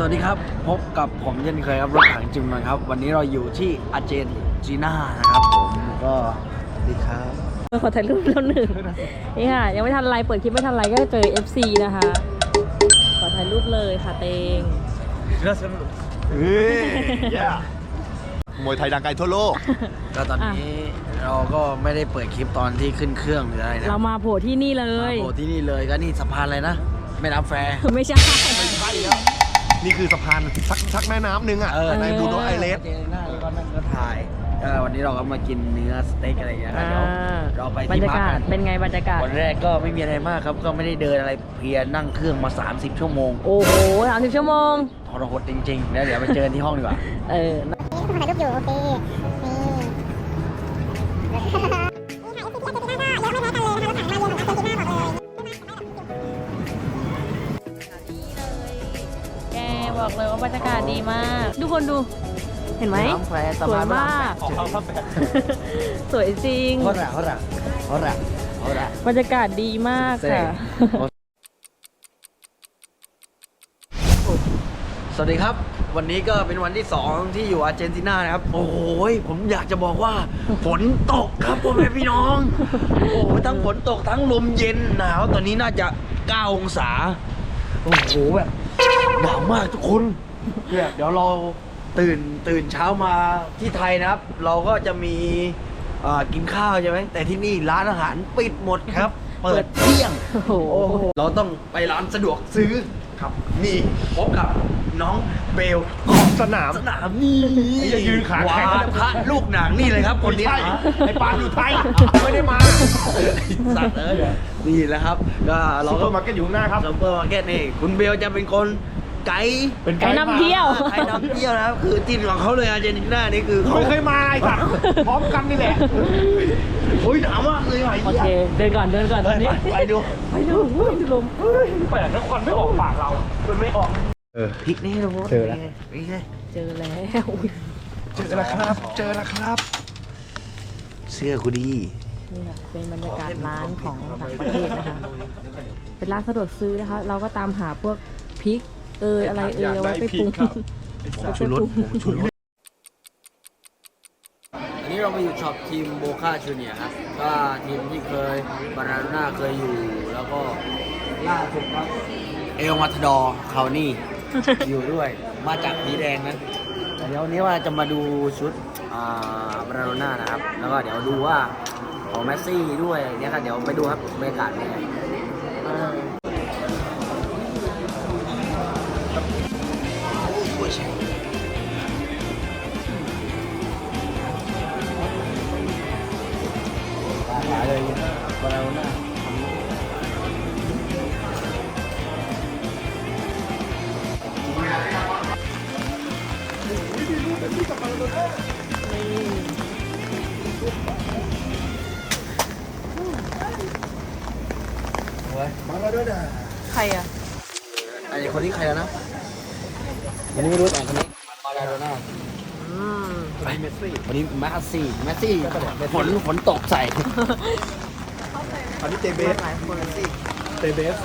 สวัสดีครับ พบกับผมเช่นเคยครับรถถังจิมนะครับ วันนี้เราอยู่ที่อาร์เจนตินานะครับผมก็สวัสดีครับขอถ่ายรูปแล้วหนึ่งนี่ค่ะ ยังไม่ทันไรเปิดคลิปไม่ทันไรก็เจอ FC นะคะ ขอถ่ายรูปเลยค่ะเตงเฮ้ยมวยไทยดังไกลทั่วโลก ก็ตอนนี้เราก็ไม่ได้เปิดคลิปตอนที่ขึ้นเครื่องหรืออะไรนะเรามาโผล่ที่นี่เลมายโผล่ที่นี่เลยก็นี่สะพานอะไรนะแม่น้ำแฟร์ไม่ใช่ นี่คือสะพานชักชักแม่น้ำหนึงอะเออ ในบูโนไอเลสอาร์จนตินาแล้วก็นั่งก็ถ่ายเออวันนี้เราก็มากินเนื้อสเต็กอะไรอย่างเงี้ยครับเดี๋ยวเราไปบรรที่ยาพักกากัศนเป็นไงบรรยากาศ วันแรกก็ไม่มีอะไรมากครับ ก็ไม่ได้เดินอะไรเพลียนั่งเครื่องมา 30 ชั่วโมงโอ้โหสามสิบชั่วโมง ทรหดจริงๆ แล้วเดี๋ยวไปเจอกันที่ห้องดีกว่า เออถ่ายรูปอยู่โอเค บอกเลยว่าบรรยากาศดีมาก ทุกคนดู เห็นไหมน้ำแฟร์สวยมากสวยจริงเขาระเขาระเขาระเขาระ บรรยากาศดีมากค่ะ สวัสดีครับ วันนี้ก็เป็นวันที่ 2 ที่อยู่อาร์เจนตินานะครับ โอ้โหผมอยากจะบอกว่า ฝนตกครับพ่อแม่พี่น้อง โอ้โหทั้งฝนตกทั้งลมเย็นหนาวตอนนี้น่าจะ 9 องศา โอ้โหแบบ หนาวมากทุกคนเนี่ยเดี๋ยวเราตื่นตื่นเช้ามาที่ไทยนะครับ เราก็จะมีเอ่อกินข้าวใช่ไหมแต่ที่นี่ร้านอาหารปิดหมดครับ เปิดเที่ยง โอ้โห โอ้โหเราต้องไปร้านสะดวกซื้อครับ นี่พบกับน้องเบลขอบสนาม สนามนี่ไอ้เหี้ยยืนขาแข็ง วาทะลูกหนังนี่เลยครับ คนนี้ใช่ไอ้ปานอยู่ไทย ไม่ได้มาสัตว์เอ้ยนี่แหละครับก็เราซุปเปก็อร์มาร์เก็ตอยู่ข้างหน้าครับซุปเปอร์มาร์เก็ตนี่คุณเบลจะเป็นคน ไกด์เป็นไกด์นำเที่ยว ไกด์นำเที่ยวนะครับคือทีมของเขาเลยอาร์เจนตินานี่คือเขาเขาไม่เคยมาไอ้สัตว์พร้อมกันนี่แหละโอ้ยหนาวมากเลยว่ะไอ้โอเหี้ยเคเดินก่อนเดินก่อนไปตอนนี้ไปไปดูไปดูเฮ้ยลมแปลกนะควันไม่ออกปากเรามันไม่ออกเออพริกนี่นะโว้ยเจอแล้วนี่ไงเจอแล้วอุ๊ยเจอแล้วครับ เจอแล้วครับ เสื้อกูดีนี่ค่ะเป็นบรรยากาศร้านของต่างประเทศนะคะ เป็นร้านสะดวกซื้อนะคะ เราก็ตามหาพวกพริก เอยอะไรเอยเอาไว้ไปปรุง ชูรสชูรสอันนี้เรามาอยู่ช็อปทีมโบคาชูเนียครับก็ทีมที่เคยบาราโดน่าเคยอยู่ แล้วก็ล่าสุดครับเอลมาทดอร์เขานี่ อยู่ด้วย มาจากผีแดงนะแต่เดี๋ยววันนี้ว่าจะมาดูชุดอ่าบาราโดน่านะครับ แล้วก็เดี๋ยวดูว่าของแมสซี่ด้วยอย่างเงี้ยครับเดี๋ยวไปดูครับบรรยากาศเป็นไง หาเลยบาราโดน่าใครอะอันนี้คนนี้ใครแล้วนะวันนี้ไม่รู้แต่คนนี้มาราโดน่า อืม ไปเมส ซี่วันนี้แมสซี่แมสซี่ฝนฝนตกใส่อันนี้เตเบสหลายคนเลยเตเบส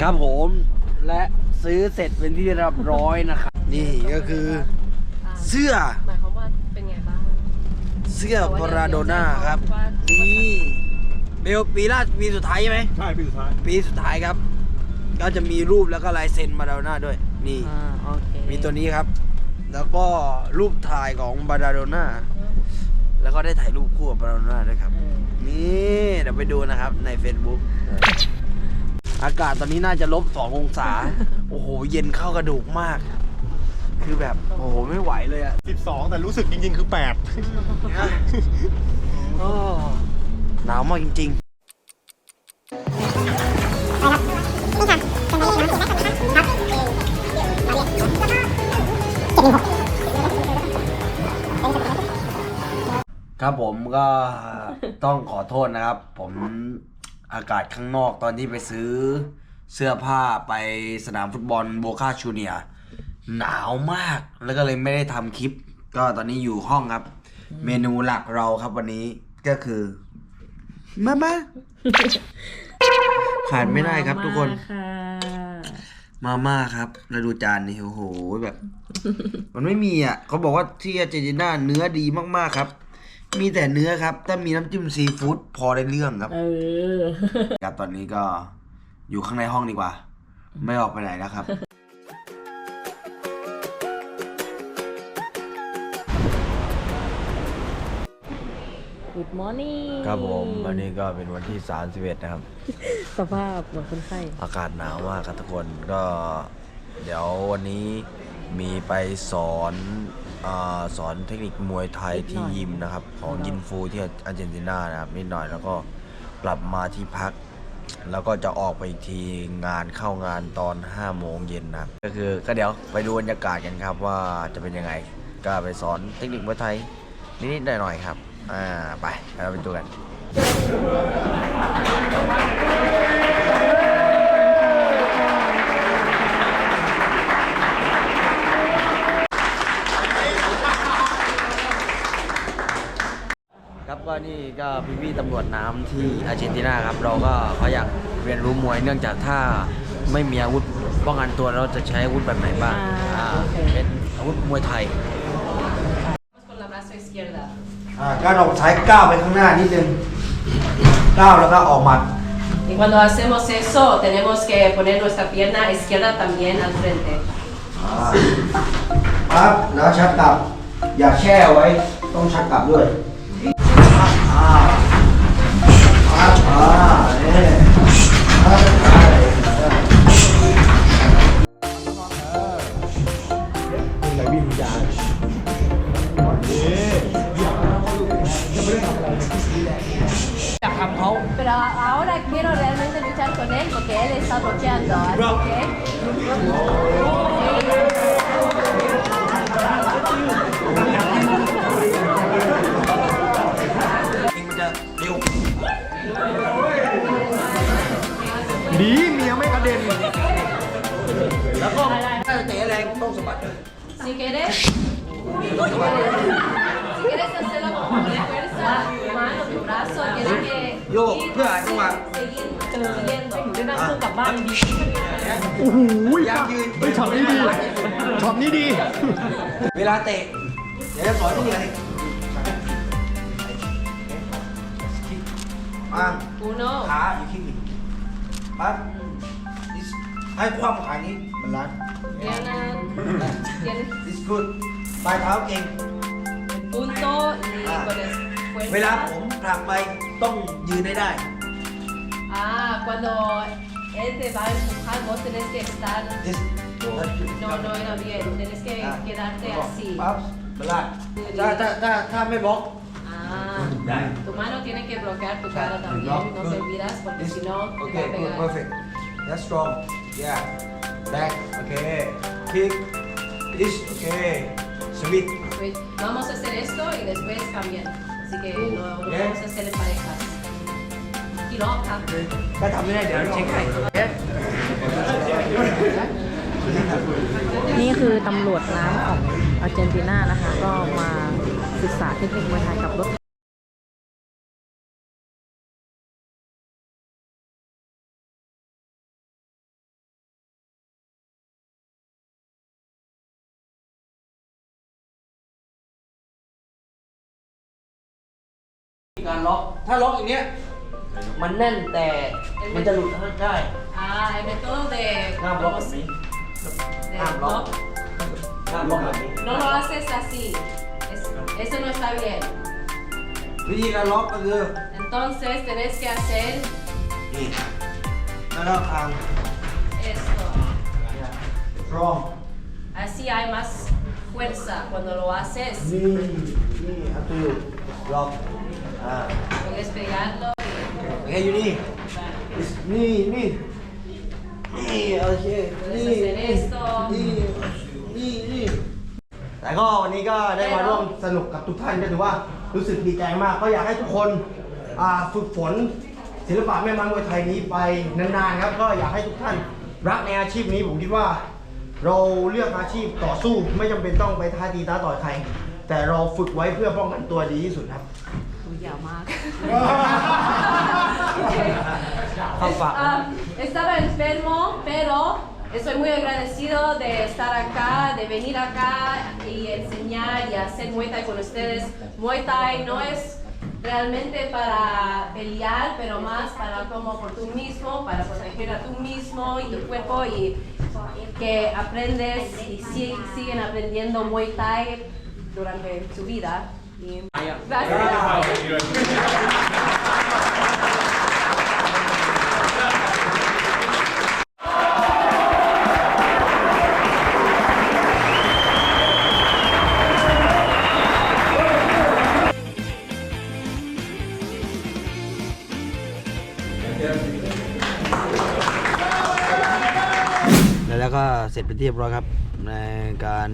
ครับผมและซื้อเสร็จเป็นที่เรียบร้อยนะครับ นี่ก็คือเสื้อหมายความว่าเป็นไงบ้างเสื้อปราโดน่าครับนี่เบลปีล่าปีสุดท้ายใช่ไหมใช่ปีสุดท้ายปีสุดท้ายครับ ก็จะมีรูปแล้วก็ลายเซ็นมาราโดน่าด้วย นี่ อ่าโอเคมีตัวนี้ครับ แล้วก็รูปถ่ายของบาราโดน่า แล้วก็ได้ถ่ายรูปคู่กับบาราโดน่าด้วยครับเออนี่เดี๋ยวไปดูนะครับใน Facebook อากาศตอนนี้น่าจะลบสององศา โอ้โห เย็นเข้ากระดูกมาก คือแบบ โอ้โห ไม่ไหวเลยอะ12 แต่รู้สึกจริง ๆ คือโอ้หนาวมากจริงนี่ ครับครับผมก็ต้องขอโทษนะครับ ผมอากาศข้างนอกตอนที่ไปซื้อเสื้อผ้าไปสนามฟุตบอลโบคาชูเนียร์หนาวมากแล้วก็เลยไม่ได้ทำคลิป ก็ตอนนี้อยู่ห้องครับ เมนูหลักเราครับวันนี้ก็คือมาม่าขาดไม่ได้ครับทุกคน มาค่ะ มาม่าครับแล้วดูจานนี่โอ้โหแบบ มันไม่มีอะเขาบอกว่าที่อาร์เจนตินาเนื้อดีมากๆครับ มีแต่เนื้อครับ ถ้ามีน้ำจิ้มซีฟู้ดพอได้เรื่องครับ เออ ครับตอนนี้ก็อยู่ข้างในห้องดีกว่า ไม่ออกไปไหนแล้วครับ Good morning ครับผมวันนี้ก็เป็นวันที่ 31 นะครับ สภาพเหมือนคนไข้ อากาศหนาวมากครับทุกคนก็ เดี๋ยววันนี้มีไปสอนอาสอนเทคนิคมวยไทยที่ยิมนะครับ ของยินฟูที่อาร์เจนตินานะครับนิดหน่อยแล้วก็กลับมาที่พัก แล้วก็จะออกไปอีกทีงานเข้างานตอน 5 โมงเย็นนะครับก็คือก็เดี๋ยวไปดูบรรยากาศกันครับว่าจะเป็นยังไง ก็ไปสอนเทคนิคมวยไทยนิดๆหน่อยๆครับ อ่าไปเราไปดูกันครับก็นี่ก็พี่พี่ๆตำรวจน้ำที่อาร์เจนตินาครับ เราก็เขาอยากเรียนรู้มวยเนื่องจากถ้าไม่มีอาวุธป้องกันตัวเราจะใช้อาวุธแบบไหนบ้างอ่าอ่าโอเคเป็นอาวุธมวยไทย con la brazo izquierda. อ่าก้าวออกซ้ายก้าวไปข้างหน้านิดนึงก้าวแล้วก็ออกหมัด Y cuando hacemos eso, tenemos que poner nuestra pierna izquierda también al frente. ปั๊บแล้วชักกลับ อย่าแช่ไว้ต้องชักกลับด้วยอ่าปั๊บอ่าเนี่ยปั๊บอ่า Pero ahora quiero realmente luchar con él porque él está bloqueando. Así que มันจะเร็ว ดีเมียไม่กระเด็น แล้วก็ถ้าจะเตะแรงต้องสะบัด si quieres, si quieres hacerlo con fuerza, tu mano, tu brazo, tienes que Yo, ir mira, así, toma. seguir, siguiendo. ได้นั่งเครื่องกลับบ้านดีโอ้โหยางยืนเฮ้ยช็อตนี้ดีช็อตนี้ดี เวลาเตะ เดี๋ยวจะสอนที่นี่กันอะ Uno, ขาอยู่ที่นี่ปั๊บนี่ให้ความขานี้มันรัด pierna, tienes this good ปลายเท้าเก่ง el punto y Ah. con el เวลา fuerza. ผมผลักไปต้องยืนได้ได้ Ah, cuando él te va a empujar, vos tenés que estar. this No, no era bien. Tenés que Ah. quedarte así. ปั๊บเวลาถ้าถ้าถ้าถ้าไม่บล็อก Ah, Dai. tu mano tiene que bloquear tu cara también. No te olvidas porque si no te va Okay, a good, pegar. perfect. That's strong. Yeah. Back. Okay. Kick. This. Okay. Sweet. Pues, Vamos a hacer esto y después cambian. Así que lo, lo Bien. vamos a hacer en parejas. Y no, acá. ถ้าทำไม่ได้เดี๋ยวเช็คให้นี่คือตำรวจน้ำของอาร์เจนตินานะคะ ก็มาศึกษาเทคนิคมวยไทยกับรถ การล็อก ถ้าล็อกอย่างเนี้ย มันแน่นแต่มันจะหลุดได้ Ah, el método de. ห้ามล็อกแบบนี้ de ห้ามล็อก block. ห้ามล็อกแบบนี้ No lo haces así. Es- eso no está bien. วิธีการล็อกก็คือ Entonces tenés que hacer นี่แล้วก็ทาง esto. strong Así hay más fuerza cuando lo haces. นี่ นี่อัพทูล็อกอ่า Puedes pegarlo โอเคอยู่ นี่นี่นี่นี่โอเค Puedes นี่ hacer esto. นี่นี่นี่แต่ก็วันนี้ก็ได้มาร่วมสนุกกับทุกท่านก็ถือว่ารู้สึกดีใจมาก ก็อยากให้ทุกคนอ่าฝึกฝนศิลปะแม่ไม้มวยไทยนี้ไปนานๆครับ ก็อยากให้ทุกท่านรักในอาชีพนี้ผมคิดว่า เราเลือกอาชีพต่อสู้ไม่จำเป็นต้องไปท้าตีท้าต่อยใคร แต่เราฝึกไว้เพื่อป้องกันตัวดีที่สุดครับ ยาวมาก โ Faufa. ah, estaba enfermo, pero estoy muy agradecido de estar acá, de venir acá y enseñar y hacer Muay Thai con ustedes. Muay Thai no es realmente para pelear, pero más para como por tú mismo, para proteger a tú mismo y tu cuerpo y que aprendes y si- siguen aprendiendo Muay Thai durante su vida. Y gracias. แล้วก็เสร็จไปนที่เรียบร้อยครับ ในการ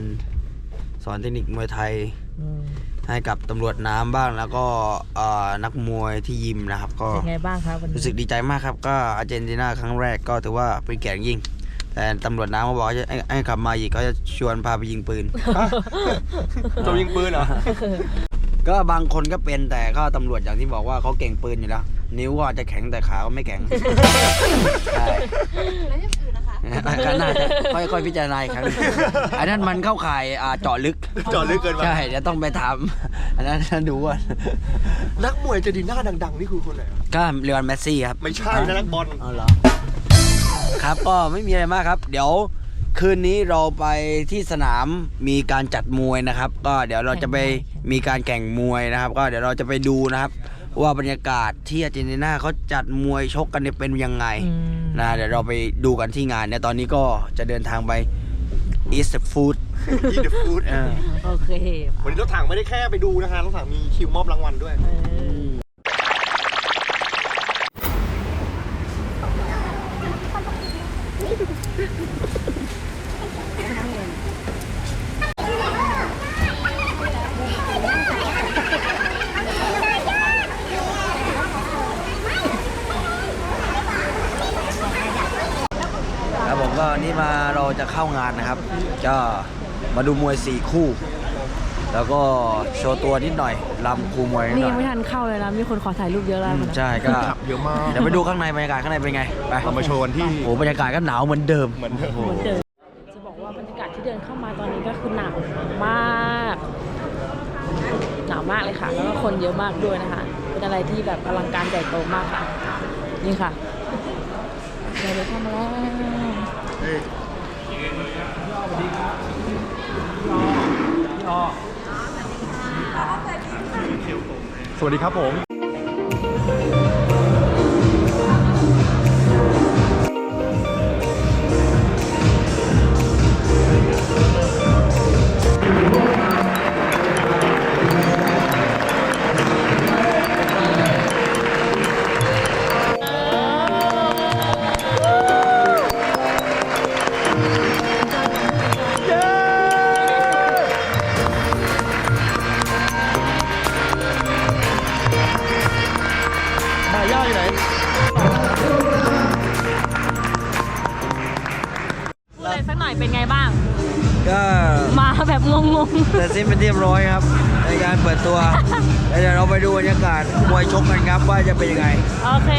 สอนเทคนิคมวยไทยอืมให้กับ ตำรวจน้ำบ้างแล้วก็เอ่อนักมวยที่ยิมนะครับ ก็เป็นไงบ้างครับวันนี้รู้สึกดีใจมากครับ ก็อาร์เจนตินาครั้งแรกก็ถือว่าเป็นเกียรติอย่างยิ่ง แต่ตำรวจน้ำเขาบอกว่าจะให้ให้กลับมาอีกก็จะชวนพาไปยิงปืนจะยิงปืนเหรอ ก็บางคนก็เป็นแต่ก็ตำรวจอย่างที่บอกว่าเขาเก่งปืนอยู่แล้ว นิ้วก็อาจจะแข็งแต่ขาก็ไม่แข็ง ใช่ แล้ว อย่างอื่นนะคะก็น่าจะค่อยๆพิจารณาอีกครั้งอันนั้นมันเข้าข่ายอ่าเจาะลึก เจาะลึกเกินไปใช่เดี๋ยวต้องไปถามอันนั้นดูว่านักมวยเจดีน่าดัง ๆ นี่คือคนไหนอะก็เรียนแมสซี่ครับไม่ใช่นะนักบอลอ๋อเหรอครับก็ไม่มีอะไรมากครับ เดี๋ยวคืนนี้เราไปที่สนามมีการจัดมวยนะครับ ก็เดี๋ยวเราจะไปมีการแข่งมวยนะครับ ก็เดี๋ยวเราจะไปดูนะครับ ว่าบรรยากาศที่อาร์เจนตินาเขาจัดมวยชกกันเนี่ยเป็นยังไงอืมนะเดี๋ยวเราไปดูกันที่งานเนี่ยตอนนี้ก็จะเดินทางไป East Food อีเดฟูดเออโอเควันนี้รถถังไม่ได้แค่ไปดูนะฮะรถถังมีคิวมอบรางวัลด้วย เออ จะเข้างานนะครับ ก็มาดูมวยสี่คู่ แล้วก็โชว์ตัวนิดหน่อยลำครูมวยนิดนี่หน่ยัองยไม่ทันเข้าเลยนะ มีคนขอถ่ายรูปเยอะแล้วอืมนะใช่ก็ขับเยอะมากเดี๋ยวไปดูข้างในบรรยากาศข้างในเป็นไงไปเรามาโชว์กันที่โอ้โหบรรยากาศก็หนาวเหมือนเดิม เหมือนเดิม เหมือนเดิมจะบอกว่าบรรยากาศที่เดินเข้ามาตอนนี้ก็คือหนาวมากหนาวมากเลยค่ะ แล้วก็คนเยอะมากด้วยนะคะ เป็นอะไรที่แบบอลังการใหญ่โตมากค่ะ นี่ค่ะเดี๋ยวเราเข้ามาแล้ว สวัสดีครับผม สิ้นเป็นที่เรียบร้อยครับ ในการเปิดตัวแล้วเดี๋ยวเราไปดูบรรยากาศมวยชกกันครับว่าจะเป็นยังไง โอเค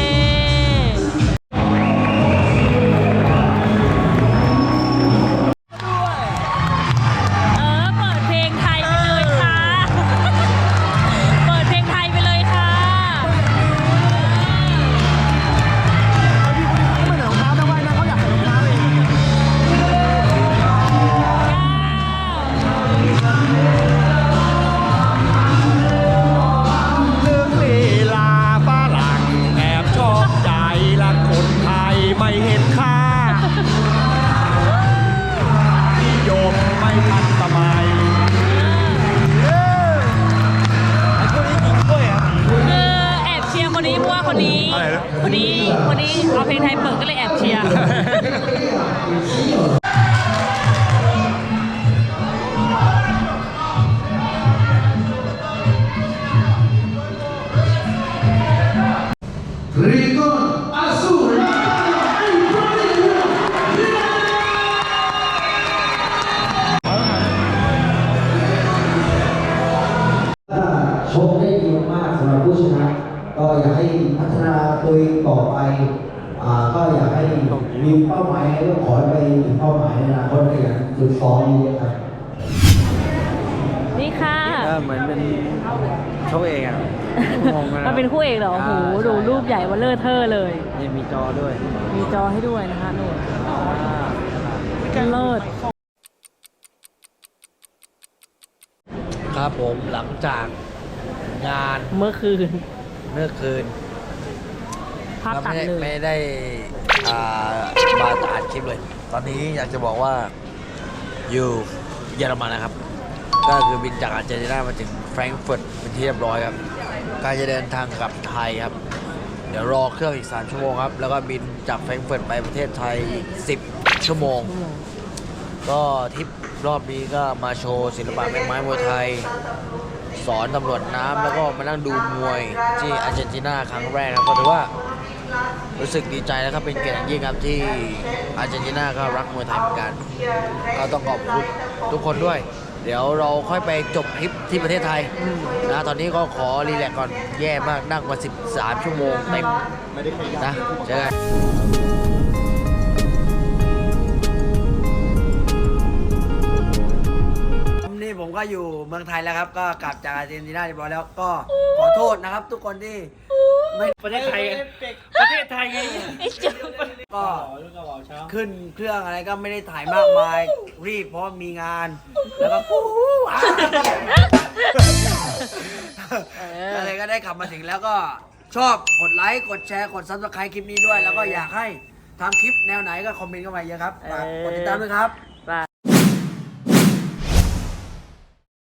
อมเยอะๆครับนี่ค่ะก็เหมือนเป็นโชว์เองอะงงะมันเป็นคู่เอกเหรอโอ้โหาดูใช่รูปใหญ่ว่าเลอะเทอะเลยนี่มีจอด้วย มีจอให้ด้วยนะคะนู่นเลิศครับผมหลังจากงานเมื่อคืน เมื่อคืนภาพตัดไม่เลได้ยไม่ได้อ่ามาอัดคลิปเลย ตอนนี้อยากจะบอกว่า อยู่เยอรมันนะครับ ก็คือบินจากอาร์เจนตินามาถึงแฟรงก์เฟิร์ตเป็นที่เรียบร้อยครับการจะเดินทางกลับไทยครับ เดี๋ยวรอเครื่องอีก 3 ชั่วโมงครับ แล้วก็บินจากแฟรงก์เฟิร์ตไปประเทศไทย 10 ชั่วโมง ก็ทริปรอบนี้ก็มาโชว์ศิลปะแม่ไม้มวยไทย สอนตำรวจน้ำแล้วก็มานั่งดูมวยที่อาร์เจนตินาครั้งแรกครับก็ถือว่า รู้สึกดีใจนะครับเป็นเกียรติอย่างยิ่งครับที่อาร์เจนตินาก็รักมวยไทยเหมือนกัน ก็ต้องขอบคุณทุกคนด้วย เดี๋ยวเราค่อยไปจบคลิปที่ประเทศไทยนะตอนนี้ก็ขอรีแลกซ์ก่อนแย่มากนั่งมา 13 ชั่วโมงเต็มนะเจอกันนี่ผมก็อยู่เมืองไทยแล้วครับ ก็กลับจากอาร์เจนตินาเรียบร้อยแล้วก็ขอโทษนะครับ ทุกคนที่ ไม่ประเทศไทยประเทศไทยไงก็ขึ้นเครื่องอะไรก็ไม่ได้ถ่ายมากมาย รีบเพราะมีงาน แล้วก็กูอะอะไรก็ได้กลับมาถึงแล้วก็ชอบกดไลค์กดแชร์กดซับสไครต์คลิปนี้ด้วย แล้วก็อยากให้ทำคลิปแนวไหนก็คอมเมนต์เข้ามาเยอะครับฝากกดติดตามด้วยครับ